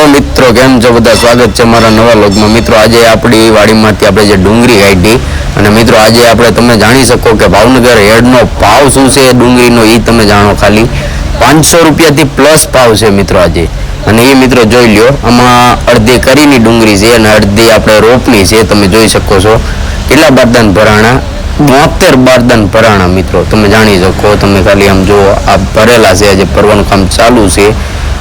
Hello મિત્રો, કેમ છો બધા? સ્વાગત છે મારા નવા લોગમાં મિત્રો, આજે આપણી વાડીમાંથી આપણે જે ડુંગળી કાઢી અને મિત્રો, આજે આપણે તમે જાણી શકો કે ભાવનગર હેડનો ભાવ શું છે ડુંગળીનો એ તમે જાણો ખાલી. પાંચસો રૂપિયાથી પ્લસ ભાવ છે મિત્રો આજે. અને એ મિત્રો જોઈ લ્યો, આમાં અડધી કરીની ડુંગળી છે અને અડધી આપણે રોપની છે, તમે જોઈ શકો છો. કેટલા બારદાન ભરાણા? બોતેર બારદાન ભરાણા મિત્રો, તમે જાણી શકો. તમે ખાલી આમ જો આ ભરેલા છે, આજે ભરવાનું કામ ચાલુ છે.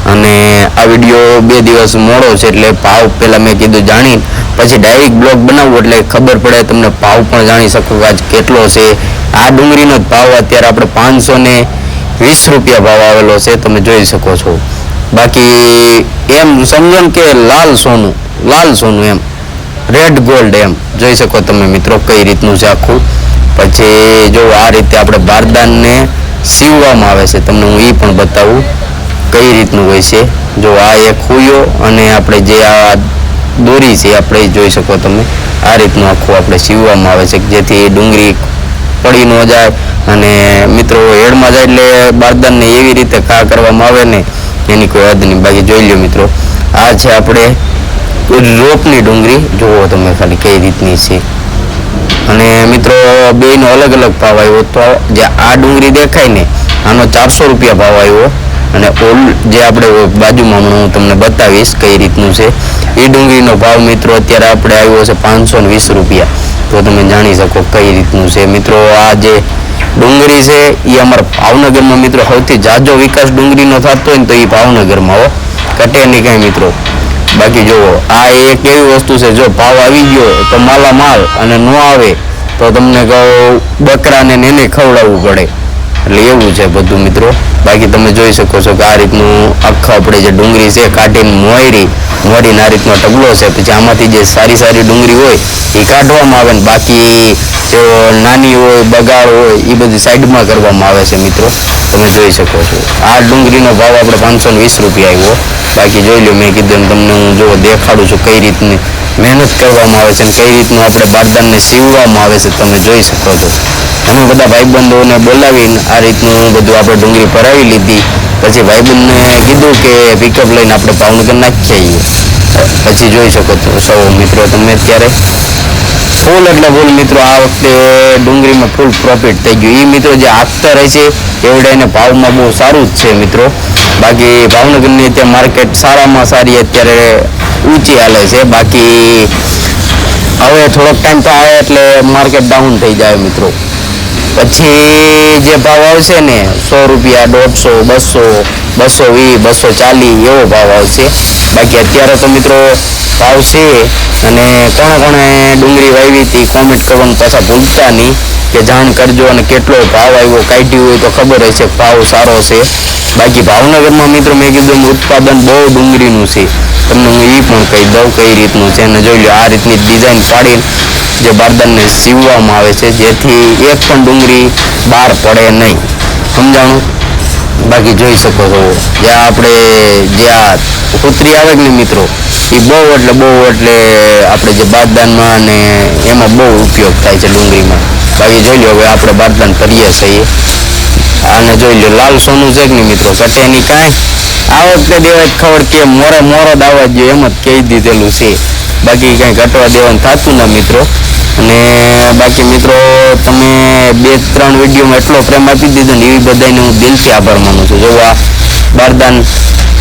અને આ વીડિયો બે દિવસ મોડો છે એટલે ભાવ પહેલાં મેં કીધું જાણી, પછી ડાયરેક્ટ બ્લોગ બનાવવું એટલે ખબર પડે તમને ભાવ પણ જાણી શકું આજ કેટલો છે. આ ડુંગળીનો જ ભાવ અત્યારે આપણે પાંચસો ને વીસ રૂપિયા ભાવ આવેલો છે, તમે જોઈ શકો છો. બાકી એમ સમજો કે લાલ સોનું લાલ સોનું એમ રેડ ગોલ્ડ એમ, જોઈ શકો તમે મિત્રો કઈ રીતનું છે આખું. પછી જો આ રીતે આપણે બારદાનને સીવવામાં આવે છે, તમને હું એ પણ બતાવું. કઈ રીતનું હોય છે? જો આ એક હુયો અને આપણે જે આ દોરી છે, આપણે જોઈ શકો તમે, આ રીતનું આખું આપણે સીવવામાં આવે છે, જેથી ડુંગળી પડી ન જાય અને મિત્રો હેડમાં જાય એટલે બારદાનને એવી રીતે ઘા કરવામાં આવે ને, એની કોઈ હદ નહીં. બાકી જોઈ લ્યો મિત્રો, આ છે આપણે રોપની ડુંગળી. જુઓ તમે ખાલી કઈ રીતની છે. અને મિત્રો, બેયનો અલગ અલગ ભાવ આવ્યો તો, જે આ ડુંગળી દેખાય ને, આનો ચારસો રૂપિયા ભાવ આવ્યો. અને ઓલ જે આપણે બાજુમાં હમણાં હું તમને બતાવીશ કઈ રીતનું છે. એ ડુંગળીનો ભાવ મિત્રો અત્યારે આપણે આવ્યો છે પાંચસો વીસ રૂપિયા. તો તમે જાણી શકો કઈ રીતનું છે. મિત્રો, આ જે ડુંગળી છે એ અમારા ભાવનગરમાં મિત્રો સૌથી જાજો વિકાસ ડુંગળીનો થતો હોય ને તો એ ભાવનગરમાં હો. કટે નહીં કાંઈ મિત્રો. બાકી જુઓ, આ એક એવી વસ્તુ છે, જો ભાવ આવી ગયો તો માલા માલ અને ન આવે તો તમને કહો, બકરાને એને ખવડાવવું પડે. એટલે એવું છે બધું મિત્રો. બાકી તમે જોઈ શકો છો કે આ રીતનું આખા આપણે જે ડુંગળી છે કાઢીને મોયરી, મોરીને આ રીતનો ટબલો છે. પછી આમાંથી જે સારી સારી ડુંગળી હોય એ કાઢવામાં આવે ને બાકી જો નાની હોય, બગાડ હોય, એ બધી સાઈડમાં કરવામાં આવે છે મિત્રો. તમે જોઈ શકો છો. આ ડુંગળીનો ભાવ આપણે પાંચસો વીસ રૂપિયા આવ્યો. બાકી જોઈ લો, મેં કીધું તમને હું જો દેખાડું છું કઈ રીતની. મહેનત કરવામાં આવે છે અને કઈ રીતનું આપણે બારદાનને સીવવામાં આવે છે તમે જોઈ શકો છો. અમે બધા ભાઈબંધોને બોલાવીને આ રીતનું બધું આપણે ડુંગળી ભરાવી લીધી. પછી ભાઈબંધને કીધું કે પિકઅપ લઈને આપણે ભાવનગર નાખી આવીએ. પછી જોઈ શકો છો સૌ મિત્રો તમે અત્યારે. ફૂલ એટલે ફૂલ મિત્રો આ વખતે ડુંગળીમાં ફૂલ પ્રોફિટ થઈ ગયું. એ મિત્રો જે આપતા રહે છે એવડાઈને ભાવમાં બહુ સારું જ છે મિત્રો. બાકી ભાવનગરની અત્યારે માર્કેટ સારામાં સારી અત્યારે ઊંચી હાલે છે. બાકી હવે થોડોક ટાઈમ તો આવે એટલે માર્કેટ ડાઉન થઈ જાય મિત્રો. પછી જે ભાવ આવશે ને, સો રૂપિયા, દોઢસો, બસો બસો વીસ, બસો ચાલીસ એવો ભાવ આવશે. બાકી અત્યારે તો મિત્રો ભાવ છે અને કોણે કોણે ડુંગળી વાવી હતી કોમેન્ટ કરવાનું પાછા ભૂલતા નહીં. કે જાણ કરજો અને કેટલો ભાવ આવ્યો, કાઢ્યું હોય તો ખબર હશે ભાવ સારો છે. બાકી ભાવનગરમાં મિત્રો મેં કીધું ઉત્પાદન બહુ ડુંગળીનું છે. તમને હું એ પણ કહી દઉં કઈ રીતનું છે. અને જોઈ લો આ રીતની ડિઝાઇન પાડીને જે બારદાનને સીવવામાં આવે છે, જેથી એક પણ ડુંગળી બહાર પડે નહીં. સમજાણું? બાકી જોઈ શકો છો. જ્યાં આપણે જે આ કૂતરી આવે ને મિત્રો, એ બહુ એટલે બહુ એટલે આપણે જે બારદાનમાં ને એમાં બહુ ઉપયોગ થાય છે ડુંગળીમાં. બાકી જોઈ લો હવે આપણે બારદાન કરીએ છીએ. આને જોઈ લો લાલ સોનું છે ને મિત્રો? કટે એની કાંઈ. આ વખતે દેવા જ ખબર કે મોરે મોરો દાવા જ એમ જ કહી દીધેલું છે. બાકી કાંઈ ઘટવા દેવાનું થતું ના મિત્રો. અને બાકી મિત્રો, તમે બે ત્રણ વિડીયોમાં એટલો પ્રેમ આપી દીધો ને એવી બધાને હું દિલથી આભાર માનું છું. જો આ બારદાન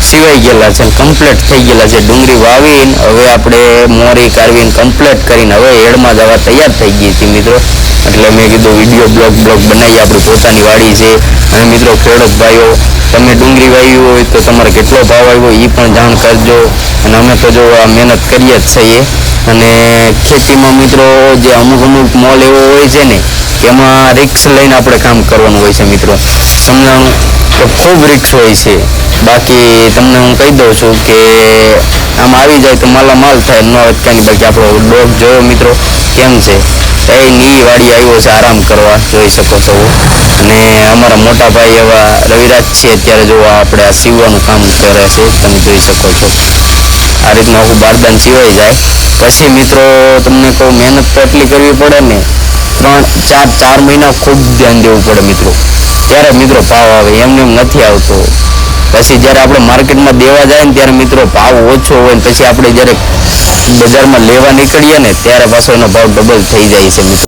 સિવાય ગયેલા છે કમ્પ્લીટ થઈ ગયેલા છે. ડુંગળી વાવીને હવે આપણે મોરી કાઢવીને કમ્પ્લીટ કરીને હવે હેડમાં જવા તૈયાર થઈ ગઈ હતી મિત્રો. એટલે મેં કીધું વીડિયો બ્લોગ બ્લોગ બનાવી આપણી પોતાની વાડી છે. અને મિત્રો, ખેડૂત ભાઈઓ, તમે ડુંગળી વાવી હોય તો તમારે કેટલો ભાવ આવ્યો એ પણ જાણ કરજો. અને અમે તો જો આ મહેનત કરીએ જ છીએ. અને ખેતીમાં મિત્રો જે અમુક અમુક મોલ એવો હોય છે ને એમાં રિક્સ લઈને આપણે કામ કરવાનું હોય છે મિત્રો. સમજાણું તો ખૂબ રિક્સ હોય છે. બાકી તમને હું કહી દઉં છું કે આમ આવી જાય તો માલામાલ થાય, ન અટકાની બાકી આપણો ડોગ જોયો મિત્રો, કેમ છે? એ ની વાડી આવ્યો છે આરામ કરવા, જોઈ શકો છો. અને અમારા મોટા ભાઈ એવા રવિરાજ છે, અત્યારે જોવા આપણે આ સીવવાનું કામ કરે છે, તમે જોઈ શકો છો. આ રીતનું આખું બારદાન સિવાય જાય. પછી મિત્રો, તમને કહું, મહેનત તો એટલી કરવી પડે ને, ત્રણ, ચાર ચાર મહિના ખૂબ ધ્યાન દેવું પડે મિત્રો. ત્યારે મિત્રો ભાવ આવે, એમને એમ નથી આવતો. પછી જ્યારે આપણે માર્કેટમાં દેવા જાય ને, ત્યારે મિત્રો ભાવ ઓછો હોય ને, પછી આપણે જ્યારે બજારમાં લેવા નીકળીએ ને, ત્યારે પાછો એનો ભાવ ડબલ થઈ જાય છે મિત્રો.